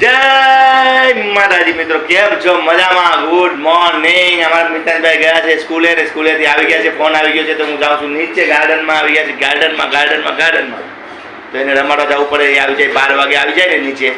જય માતાજી મિત્રો, કેમ છો? મજામાં? ગુડ મોર્નિંગ અમારા મિતાનભાઈ ગયા છે સ્કૂલે સ્કૂલેથી આવી ગયા છે. ફોન આવી ગયો છે તો હું જાઉં છું નીચે ગાર્ડનમાં. આવી ગયા છે ગાર્ડનમાં ગાર્ડનમાં ગાર્ડનમાં. તો એને રમાડવા જવું પડે. એ આવી જાય બાર વાગે આવી જાય ને નીચે.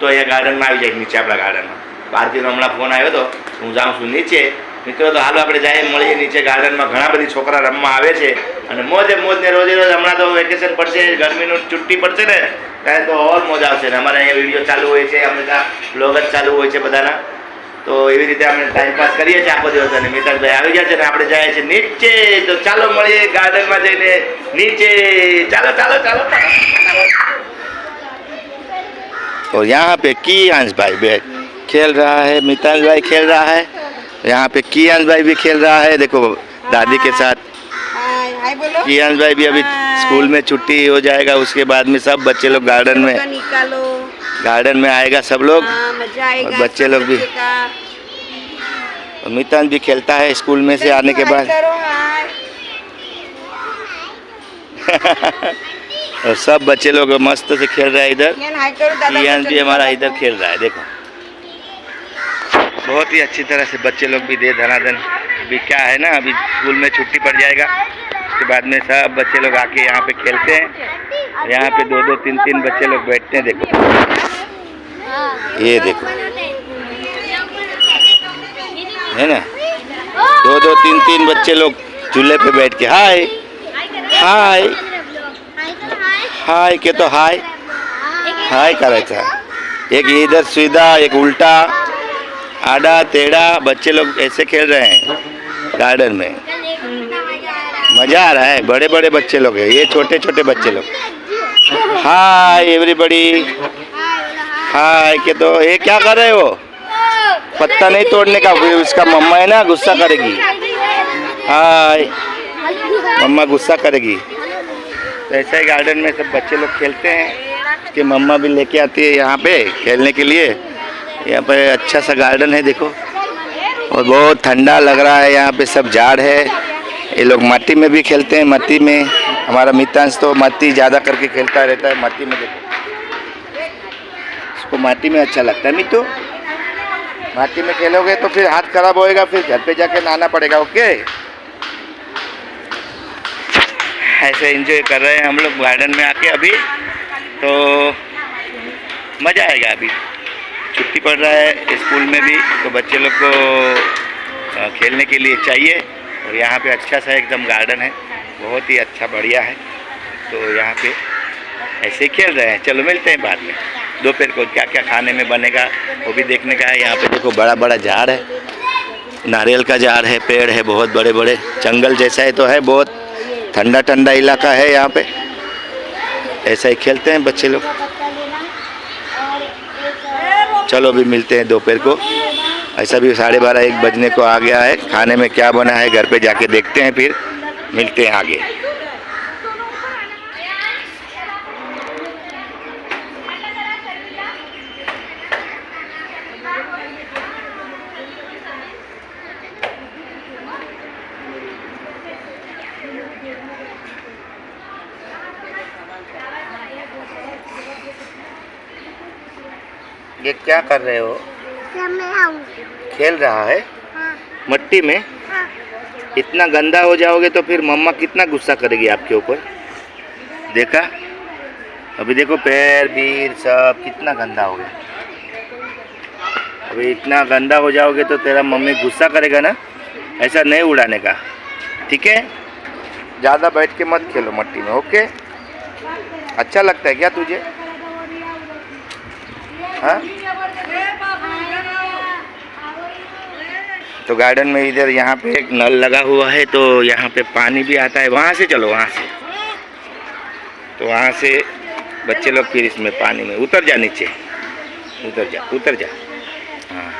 તો અહીંયા ગાર્ડનમાં આવી જાય નીચે આપણા ગાર્ડનમાં. બહારથી હમણાં ફોન આવ્યો હતો હું જાઉં છું નીચે. મિત્રો તો હાલ આપણે જાય મળીએ નીચે ગાર્ડનમાં ઘણા બધી છોકરા રમવા આવે છે અને મોજે મોજ ને રોજે રોજ હમણાં તો વેકેશન પડશે ગરમીનું છુટ્ટી પડશે ને ત્યારે તો ઓર મોજ આવશે ને અમારે અહીંયા વિડીયો ચાલુ હોય છે હંમેશા બ્લોગ જ ચાલુ હોય છે બધાના તો એવી રીતે અમે ટાઈમ પાસ કરીએ છીએ આખો દિવસ અને મિતાજભાઈ આવી ગયા છે ને આપણે જાય છે નીચે તો ચાલો મળીએ ગાર્ડનમાં જઈને નીચે ચાલો ચાલો ચાલો और यहाँ पे कियांश भाई बैठ खेल रहा है मितांश भाई खेल रहा है यहाँ पे कियांश भाई भी खेल रहा है देखो दादी के साथ। हाय हाय कियांश भाई भी अभी स्कूल में छुट्टी हो जाएगा उसके बाद में सब बच्चे लोग गार्डन में गार्डन में आएगा सब लोग। हाँ, और बच्चे लोग भी। मितांश भी खेलता है स्कूल में से आने के बाद। और सब बच्चे लोग मस्त से खेल रहे हैं इधर। कियान कियांश भी हमारा इधर खेल रहा है देखो। बहुत ही अच्छी तरह से बच्चे लोग भी दे धनाधन अभी क्या है ना, अभी स्कूल में छुट्टी पड़ जाएगा। उसके बाद में सब बच्चे लोग आके यहाँ पे खेलते हैं। यहाँ पे दो दो, तीन तीन बच्चे लोग बैठते हैं, देखो। ये देखो। है ना? दो दो, तीन तीन बच्चे लोग झूले पे बैठ के, हाय हाय हाय, के तो हाय। हाय करे एक इधर सीधा एक उल्टा। आड़ा टेढ़ा बच्चे लोग ऐसे खेल रहे हैं, गार्डन में। मज़ा आ रहा है बड़े बड़े बच्चे लोग हैं, ये छोटे छोटे बच्चे लोग। हाय एवरीबडी हाय, के तो ये क्या कर रहे हो? पत्ता नहीं तोड़ने का, उसका मम्मा है ना, गुस्सा करेगी। हाय, मम्मा गुस्सा करेगी। तो ऐसा ही गार्डन में सब बच्चे लोग खेलते हैं, कि मम्मा भी लेके आती है यहाँ पे खेलने के लिए। यहाँ पर अच्छा सा गार्डन है, देखो। और बहुत ठंडा लग रहा है, यहाँ पे सब झाड़ है। ये लोग मट्टी में भी खेलते हैं, मट्टी में। हमारा मितांश तो मट्टी ज़्यादा करके खेलता रहता है, मट्टी में देखो। उसको माटी में अच्छा लगता है। मिट्टू माटी में खेलोगे तो फिर हाथ खराब होएगा, फिर घर पे जाके नहाना पड़ेगा, ओके? ऐसे एंजॉय कर रहे हैं हम लोग गार्डन में आके अभी तो मज़ा आएगा अभी। छुट्टी पड़ रहा है स्कूल में भी तो बच्चे लोग को खेलने के लिए चाहिए। और यहाँ पे अच्छा सा एकदम गार्डन है, बहुत ही अच्छा बढ़िया है। तो यहाँ पे ऐसे खेल रहे हैं। चलो मिलते हैं बाद में। दोपहर को क्या क्या खाने में बनेगा, वो भी देखने का है। यहाँ पे देखो बड़ा बड़ा झाड़ है। नारियल का झाड़ है, पेड़ है, बहुत बड़े बड़े जंगल जैसा है तो है, बहुत ठंडा ठंडा इलाका है यहाँ पे। ऐसा ही खेलते हैं बच्चे लोग। चलो अभी मिलते हैं दोपहर को। ऐसा भी साढ़े बारह, एक बजने को आ गया है। खाने में क्या बना है, घर पे जाके देखते हैं फिर। मिलते हैं आगे। ये क्या कर रहे हो? खेल रहा है? मट्टी में? इतना गंदा हो जाओगे तो फिर मम्मा कितना गुस्सा करेगी आपके ऊपर? देखा? अभी देखो पैर, बीर, सब कितना गंदा हो गया। अभी इतना गंदा हो जाओगे तो तेरा मम्मी गुस्सा करेगा ना? ऐसा नहीं उड़ाने का। ठीक है? ज़्यादा बैठ के मत खेलो मट्टी में, ओके? अच्छा लगता है क्या तुझे? हाँ? तो गार्डन में इधर यहाँ पे एक नल लगा हुआ है तो यहाँ पे पानी भी आता है। वहाँ से चलो, वहाँ से। तो वहाँ से बच्चे लोग फिर इसमें पानी में उतर जा नीचे। उतर जा उतर जा। हाँ।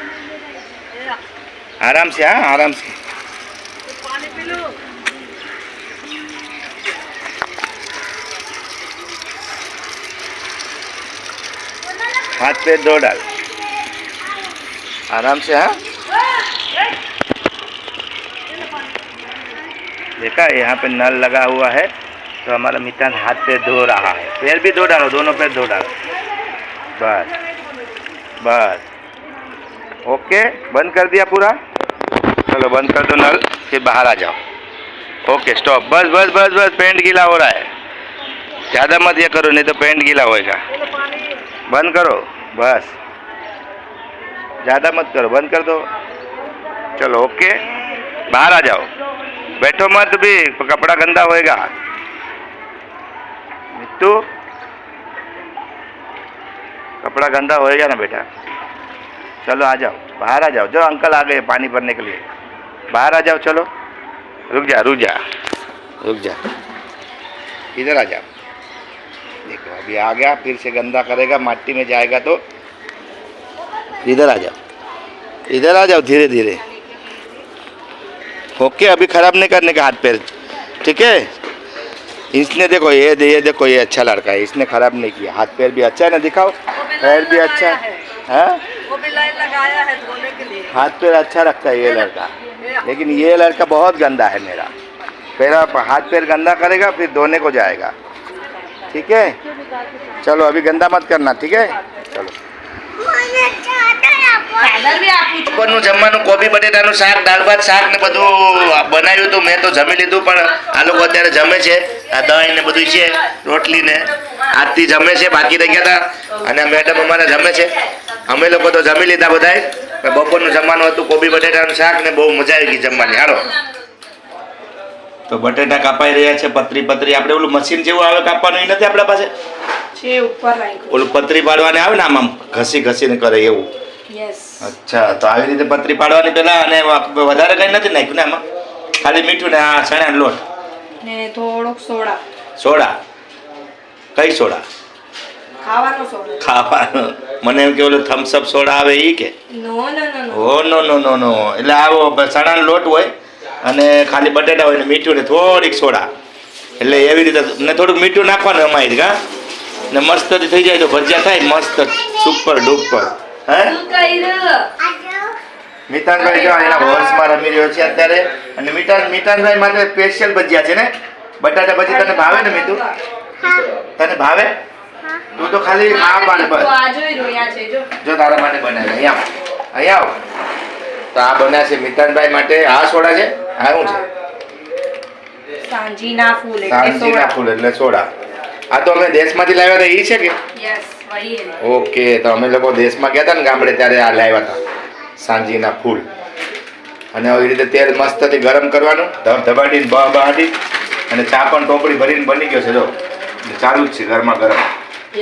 आराम से हाँ आराम से। हाथ पे दो डाल। आराम से हाँ? देखा, यहाँ पे नल लगा हुआ है तो हमारा मितान हाथ पे धो रहा है। पैर भी धो डालो, दोनों पैर धो डालो। बस बस। ओके, बंद कर दिया पूरा? चलो, बंद कर दो नल, फिर बाहर आ जाओ। ओके स्टॉप बस बस बस बस पेंट गीला हो रहा है। ज़्यादा मत ये करो, नहीं तो पेंट गीला होएगा। बंद करो। बस ज़्यादा मत करो बंद कर दो चलो ओके बाहर आ जाओ बैठो मत भी कपड़ा गंदा होएगा मिट्टू कपड़ा गंदा होएगा ना बेटा चलो आ जाओ बाहर आ जाओ जो अंकल आ गए पानी भरने के लिए बाहर आ जाओ चलो रुक जा रुक जा रुक जा इधर आ जाओ देखो अभी आ गया फिर से गंदा करेगा मिट्टी में जाएगा तो। इधर आ जाओ इधर आ जाओ धीरे धीरे। ओके अभी खराब नहीं करने का हाथ पैर ठीक है? इसने देखो ये दे, ये देखो ये अच्छा लड़का है इसने खराब नहीं किया। हाथ पैर भी अच्छा है ना दिखाओ पैर भी अच्छा है। हाँ? वो लगाया है धोने के लिए हाथ पैर अच्छा रखता है ये लड़का लेकिन ये लड़का बहुत गंदा है मेरा। मेरा हाथ पैर गंदा करेगा फिर धोने को जाएगा। ठीक है चलो अभी गंदा मत करना ठीक है चलो ચાદર બી આપું છું બપોરનું જમવાનું કોબી બટેટાનું શાક દાળ ભાત શાક ને બધું બનાવ્યું હતું મેં તો જમી લીધું પણ આ લોકો અત્યારે જમે છે આ દહીં ને બધું છે રોટલી ને આજથી જમે છે બાકી રહી ગયા હતા અને આ મેડમ અમારે જમે છે અમે લોકો તો જમી લીધા બધાય પણ બપોરનું જમવાનું હતું કોબી બટેટાનું શાક ને બહુ મજા આવી ગઈ જમવાની હાલો તો બટેટા કાપાઈ રહ્યા છે પતરી પતરી આપણે ઓલું મશીન જેવું આવે કાપવાનું એ નથી આપણા પાસે? છે ઉપર ઓલું પતરી પાડવાને આવે ને આમ આમ ઘસી ઘસીને કરે એવું? અચ્છા તો આવી રીતે પતરી પાડવાની પેલા અને વધારે કઈ નથી નાખ્યું ને આમાં? ખાલી મીઠું ને આ ચણાનો લોટ? ને થોડોક સોડા. સોડા? કઈ સોડા? ખાવાનો સોડા. ખાવાનો. મને એમ કે ઓલો થમ્સઅપ સોડા આવે એ કે? નો નો નો નો નો નો નો નો. એટલે આવો સાડા ચણાનો લોટ હોય અને ખાલી બટેટા હોય ને મીઠું ને થોડીક સોડા. એટલે એવી રીતે ને થોડુંક મીઠું નાખવાનું અમારી કા ને મસ્ત થઈ જાય તો ભજીયા થાય મસ્ત સુપર ડુપર હે? મિતાનભાઈ જો એના હોર્સમાં રમી રહ્યો છે અત્યારે. અને મિતાન મિતાનભાઈ માટે સ્પેશિયલ ભજીયા છે ને? બટાટા ભજી તને ભાવે ને મીઠું? તને ભાવે? તું તો ખાલી આ પાડે બસ જો. જો તારા માટે બનાવે અહીંયા આવ. અહીંયા આવ. તો આ બન્યા છે મિતાનભાઈ માટે. આ સોડા છે? આ શું છે. સાંજીના ફૂલ એટલે સાંજીના સોડા. ફૂલ એટલે સોડા. આ તો અમે દેશમાંથી લાવ્યા હતા એ છે કે? ઓકે તો અમે લોકો દેશમાં ગયા હતા ને ગામડે ત્યારે આ લાવ્યા હતા સાંજીના ફૂલ. અને આવી રીતે તેલ મસ્તથી ગરમ કરવાનું ધબ બહાડી અને ચા પણ ટોપડી ભરીને બની ગયો છે જો. ચાલુ જ છે ઘરમાં ગરમ.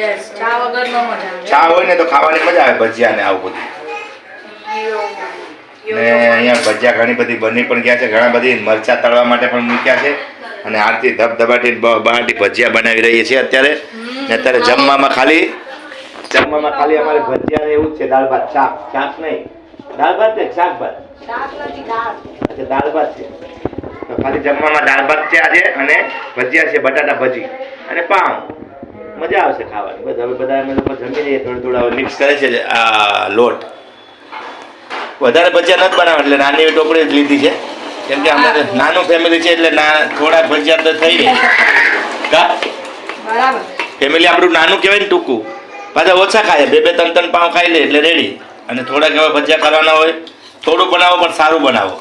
યસ ચા વગર નો મજા આવે. ચા હોય ને તો ખાવાની મજા આવે ભજીયા ને આવું બધું. ને અહીંયા ભજીયા ઘણી બધી બની પણ ગયા છે. ઘણા બધી મરચા તળવા માટે પણ મૂક્યા છે. અને આરતી ધબધબાટી બહારથી ભજીયા બનાવી રહીએ છીએ અત્યારે. ને અત્યારે જમવામાં ખાલી જમવામાં ખાલી અમારે ભજીયા એવું જ છે. દાળ ભાત શાક. શાક નહીં. દાળ ભાત છે શાક ભાત? દાળ અચ્છા દાળ ભાત છે. તો ખાલી જમવામાં દાળ ભાત છે આજે અને ભજીયા છે બટાટા ભજી. અને પાઉં. મજા આવશે ખાવાની. બસ હવે બધા જમી લઈએ. થોડું થોડું મિક્સ કરે છે આ લોટ. વધારે ભજીયા નથી બનાવે એટલે નાની એવી ટોપડી જ લીધી છે. કેમ કે અમે નાનું ફેમિલી છે એટલે ના થોડા ભજીયા તો થઈ કા? બરાબર. ફેમિલી આપણું નાનું કહેવાય ને ટૂંકું. પાછા ઓછા ખાય બે બે ત્રણ ત્રણ પાઉં ખાઈ લે એટલે રેડી અને થોડાક એવા ભજીયા કરવાના હોય થોડું બનાવો પણ સારું બનાવો.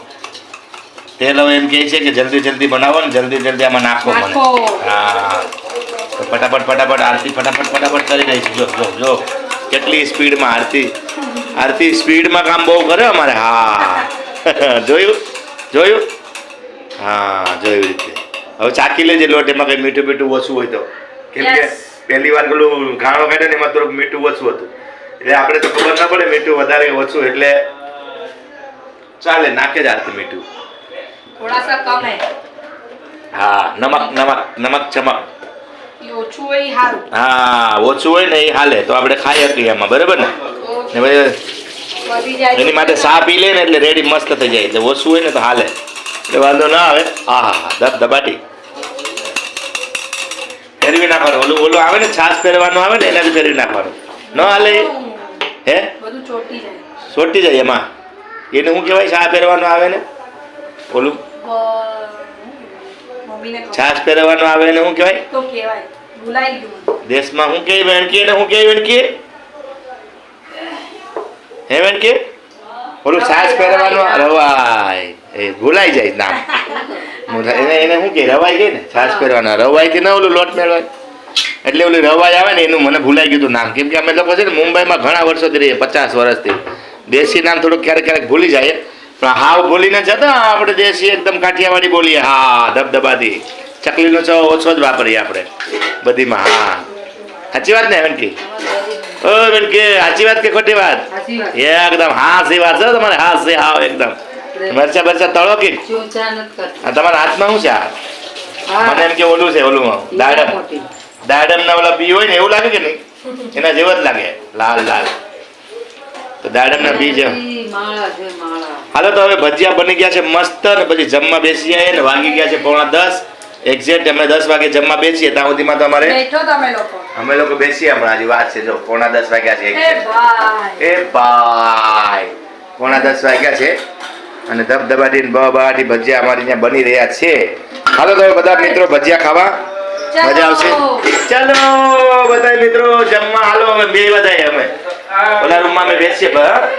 તેલ હવે એમ કહે છે કે જલ્દી જલ્દી બનાવો ને જલ્દી જલ્દી આમાં નાખો મને. હા. તો ફટાફટ ફટાફટ આરતી ફટાફટ ફટાફટ કરી છે જો જો જો. કેટલી સ્પીડમાં આરતી? આરતી સ્પીડમાં કામ બહુ કરે અમારે? હા. જોયું? જોયું? હા જોયું રીતે. હવે ચાકી લેજે લોટ એમાં કંઈ મીઠું મીઠું ઓછું હોય તો. કેમ કે પહેલી વાર પેલું ઘાણો કાઢે ને એમાં થોડુંક મીઠું ઓછું હતું. એટલે આપણે તો ખબર ના પડે મીઠું વધારે ઓછું એટલે ચાલે નાખે જ આરતી મીઠું. થોડા સા કમ. હે હા નમક નમક નમક ચમક. હા ઓછું હોય ને એ હાલે. તો આપણે ખાઈ શકીએ એમાં બરાબર ને? એની માટે સા પી લે ને એટલે રેડી મસ્ત થઈ જાય. એટલે ઓછું હોય ને તો હાલે. એટલે વાંધો ના આવે. હા હા હા. દબ દબાટી ફેરવી નાખવાનું. ઓલું ઓલું આવે ને? છાસ ફેરવાનું આવે ને? એનાથી ફેરવી નાખવાનું. ન હાલે એ? હે? બધું ચોટી જાય. એમાં. એને શું કહેવાય? છા ફેરવાનું આવે ને? ઓલું. છાશ પહેરવાનું આવે ને શું કહેવાય? તો કહેવાય. ભૂલાઈ ગયું. દેશમાં શું કહે વેણકી ને શું કહે વેણકી હે કે ઓલું છાશ પહેરવાનું રવાય એ ભૂલાઈ જાય નામ. એને એને શું કે રવાય ગઈ ને? સાસ પહેરવાના. રવાઈથી ના ઓલું લોટ મેળવાય એટલે ઓલી રવાઈ આવે ને એનું મને ભૂલાઈ ગયું હતું નામ. કેમ કે અમે લોકો છે ને મુંબઈમાં ઘણા વર્ષોથી રહીએ પચાસ વર્ષથી. દેશી નામ થોડુંક ક્યારેક ક્યારેક ભૂલી જાય. પણ હાવ ભૂલીને જતા આપણે દેશી એકદમ કાઠિયાવાડી બોલીએ. હા ધબધબાથી ચકલીનો ચો ઓછો જ વાપરીએ આપણે. બધીમાં હા. સાચી વાત ને વેનકી ઓ વેનકી સાચી વાત કે ખોટી વાત? એકદમ હા સી વાત છે તમારે હા સી હાવ એકદમ. મરચા બરચા તળો કે? તમારા હાથમાં શું છે? મને એમ કે ઓલું છે ઓલું દાડમ. દાડમ ના ઓલા બી હોય ને એવું લાગે કે નહીં? એના જેવો જ લાગે. લાલ લાલ. તો દાડમ ના બી માળા હાલો તો હવે ભજીયા બની ગયા છે મસ્ત ને પછી જમવા બેસી જાય ને વાગી ગયા છે પોણા દસ. એક્ઝેક્ટ અમે દસ વાગે જમવા બેસીએ ત્યાં સુધીમાં તો અમારે બેઠો તમે લોકો. અમે લોકો બેસીએ હમણાં હજી વાત છે જો પોણા દસ વાગ્યા છે એ ભાઈ. એ ભાઈ પોણા દસ વાગ્યા છે અને ધબધબાટી ને બબાટી ભજીયા અમારી ત્યાં બની રહ્યા છે. હાલો તો બધા મિત્રો ભજીયા ખાવા મજા આવશે. ચાલો બધા મિત્રો જમવા હાલો અમે બે બધા અમે. ઓલા રૂમમાં અમે બેસીએ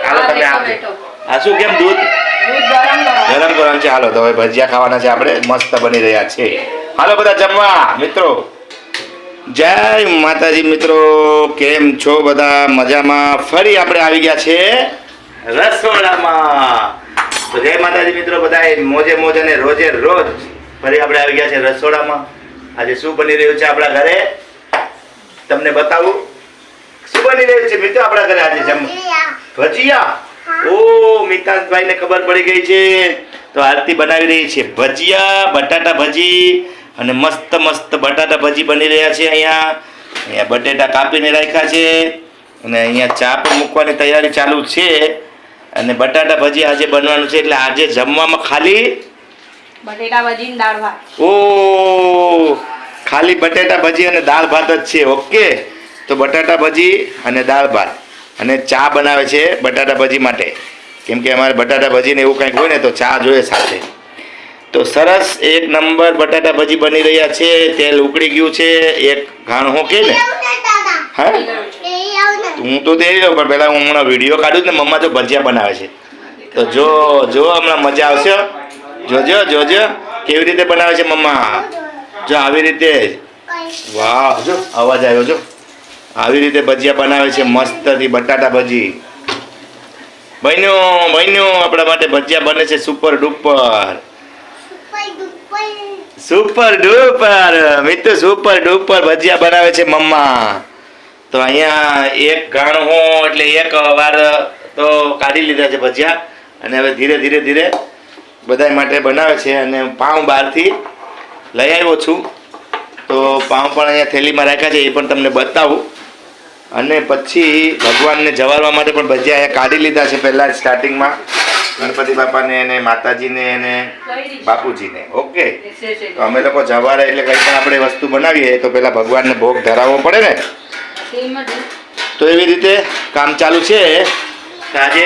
હાલો તમે આપજો આ શું કેમ દૂધ? દૂધ ગરમ ગરમ. ગરમ ગરમ છે. હાલો તો હવે ભજીયા ખાવાના છે આપણે. મસ્ત બની રહ્યા છે. હાલો બધા જમવા. મિત્રો જય માતાજી મિત્રો. કેમ છો બધા? મજામાં? ફરી આપણે આવી ગયા છે રસોડામાં. તો જય માતાજી મિત્રો બધા મોજે મોજ અને રોજે રોજ ફરી આપણે આવી ગયા છે રસોડામાં. આજે શું બની રહ્યું છે આપણા ઘરે? તમને બતાવું. શું બની રહ્યું છે મિત્રો આપણા ઘરે આજે જમ ભજીયા. ઓ મિતાંતભાઈ ને ખબર પડી ગઈ છે. તો આરતી બનાવી રહી છે. ભજીયા બટાટા ભજી અને મસ્ત મસ્ત બટાટા ભજી બની રહ્યા છે અહીંયા. અહીંયા બટેટા કાપીને રાખ્યા છે અને અહીંયા ચા પણ મૂકવાની તૈયારી ચાલુ છે. અને બટાટા ભજી આજે બનવાનું છે એટલે આજે જમવામાં ખાલી બટેટા ભજી ને દાળ ભાત. ઓ ખાલી બટેટા ભજી અને દાળ ભાત જ છે. ઓકે? તો બટાટા ભજી અને દાળ ભાત. અને ચા બનાવે છે બટાટા ભજી માટે. કેમ કે અમારે બટાટા ભજીને એવું કંઈક હોય ને તો ચા જોઈએ સાથે. તો સરસ એક નંબર બટાટા ભજી બની રહ્યા છે. તેલ ઉકળી ગયું છે. એક ઘાણું કે ને? હા? હું તો દઈ લઉં પણ પહેલાં હું હમણાં વીડિયો કાઢું ને, મમ્મા તો ભજીયા બનાવે છે. તો જો જો હમણાં મજા આવશે. જોજો જોજો. કેવી રીતે બનાવે છે મમ્મા? જો આવી રીતે વાહ, જો, અવાજ આવ્યો, જો. આવી રીતે ભજીયા બનાવે છે મસ્તથી બટાટા ભજી. બન્યો બન્યો આપણા માટે ભજીયા બને છે સુપર ડુપર. Super duper. મિત્ર સુપર ડુપર ભજીયા બનાવે છે મમ્મા. તો અહીંયા એક ઘાણું એટલે એક વાર તો કાઢી લીધા છે ભજીયા. અને હવે ધીરે ધીરે ધીરે બધા માટે બનાવે છે અને પાઉં બહારથી લઈ આવ્યો છું. તો પાઉં પણ અહીંયા થેલીમાં રાખ્યા છે એ પણ તમને બતાવું. અને પછી ભગવાનને જવારવા માટે પણ ભજીયા અહીંયા કાઢી લીધા છે પહેલાં સ્ટાર્ટિંગમાં ગણપતિ બાપાને એને માતાજીને એને બાપુજીને. ઓકે તો અમે લોકો જવારે એટલે કંઈ પણ આપણે વસ્તુ બનાવીએ તો પહેલાં ભગવાનને ભોગ ધરાવવો પડે ને. તો એવી રીતે કામ ચાલુ છે. આજે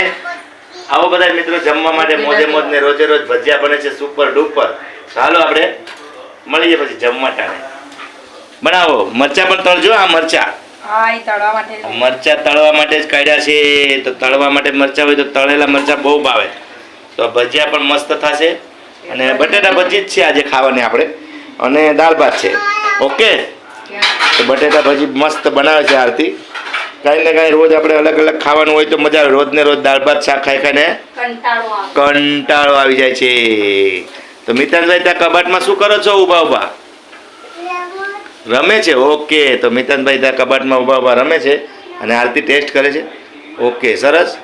આવો બધા મિત્રો જમવા માટે મોજે મોજ ને રોજે રોજ ભજીયા બને છે સુપર ડુપર ચાલો આપણે મળીએ પછી જમવા ટાણે. બનાવો, મરચા પણ તળજો આ મરચા. મરચા તળવા માટે જ કાઢ્યા છે. તો તળવા માટે મરચા હોય તો તળેલા મરચા બહુ ભાવે. તો ભજીયા પણ મસ્ત થશે. અને બટેટા ભજી જ છે આજે ખાવાની આપણે. અને દાળ ભાત છે. ઓકે? તો બટેટા ભજી મસ્ત બનાવે છે આરતી. કાંઈ ને કાંઈ રોજ આપણે અલગ અલગ ખાવાનું હોય તો મજા આવે. રોજ ને રોજ દાળ ભાત શાક ખાઈ ખાઈને કંટાળો આવી. જાય છે. તો મિતાનભાઈ ત્યાં કબાટમાં શું કરો છો? ઊભા ઊભા રમે છે ઓકે. તો મિતાનભાઈ ત્યાં કબાટમાં ઊભા ઊભા રમે છે અને આરતી ટેસ્ટ કરે છે. ઓકે સરસ.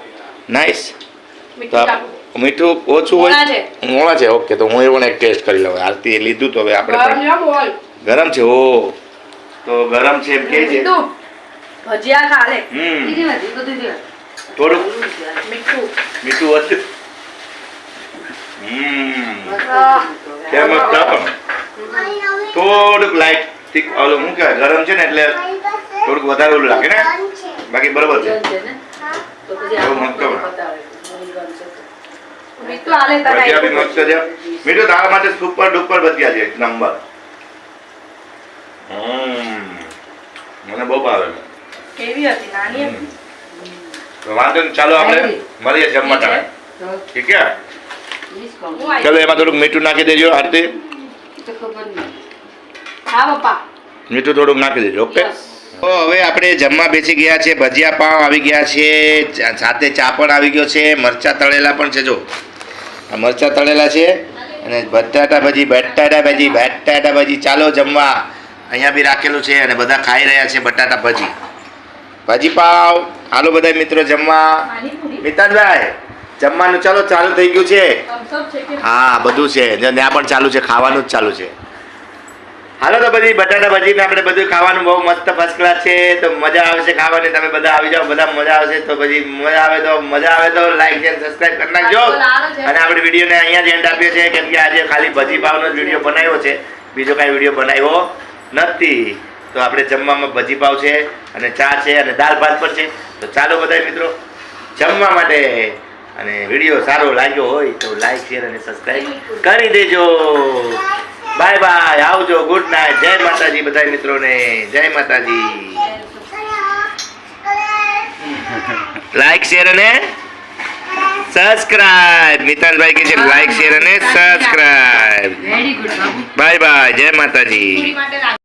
નાઇસ તો મીઠું ઓછું હોય મોળા છે. છે ઓકે. તો હું એ પણ એક ટેસ્ટ કરી લઉં. આરતી લીધું તો હવે આપણે ગરમ છે ઓ. તો ગરમ છે એમ કે છે. ભજીયા ખા લે થોડુંક મીઠું. મીઠું વધુ હમ. કેમ પણ થોડુંક લાઈટ તીક ઓલું શું કહેવાય ગરમ છે ને એટલે થોડુંક વધારે ઓલું લાગે ને? બાકી બરોબર છે. એવું તને ભજીયા બી મસ્ત છે. મીઠું તારા માટે સુપર ડુપર ભજીયા છે એક નંબર. હમ મને બહુ ભાવે. કેવી હતી નાની હતી? વાંધો નહીં ચાલો આપણે મળીએ જમવા ટાણે. ઠીક છે. ચાલો એમાં થોડુંક મીઠું નાખી દેજો આરતી. તો ખબર નહીં. હા પપ્પા. મીઠું થોડુંક નાખી દેજો ઓકે. તો હવે આપણે જમવા બેસી ગયા છે ભજીયા પાવ આવી ગયા છે સાથે ચા પણ આવી ગયો છે મરચા તળેલા પણ છે જો. આ મરચા તળેલા છે અને બટાટા ભજી બટાટા ભજી બટાટા ભજી. ચાલો જમવા. અહીંયા બી રાખેલું છે અને બધા ખાઈ રહ્યા છે બટાટા ભજી. ભાજી પાવ. હાલો બધા મિત્રો જમવા. મિતાનભાઈ જમવાનું ચાલો ચાલુ થઈ ગયું છે. હા બધું છે. ત્યાં પણ ચાલુ છે ખાવાનું જ ચાલુ છે. હાલો તો બધી બટાટા ભજીને આપણે બધું ખાવાનું બહુ મસ્ત ફર્સ્ટ ક્લાસ છે તો મજા આવશે ખાવાની. તમે બધા આવી જાઓ બધા મજા આવશે. તો પછી મજા આવે તો મજા આવે તો લાઈક શેર સબસ્ક્રાઇબ કરી નાખજો. અને આપણે વિડીયોને અહીંયા જ એન્ડ આપ્યો છે કેમ કે આજે ખાલી ભજી પાવનો જ વીડિયો બનાવ્યો છે. બીજો કાંઈ વીડિયો બનાવ્યો નથી. તો આપણે જમવામાં ભજી પાવ છે અને ચા છે અને દાળ ભાત પણ છે. તો ચાલો બધા મિત્રો જમવા માટે. અને વીડિયો સારો લાગ્યો હોય તો લાઈક શેર અને સબસ્ક્રાઈબ કરી દેજો. બાય બાય આવજો. ગુડ નાઇટ જય માતાજી બધા મિત્રોને. જય માતાજી. લાઈક શેર અને સબસ્ક્રાઇબ મિતાલભાઈ કે છે લાઈક શેર અને સબસ્ક્રાઇબ બાય બાય જય માતાજી.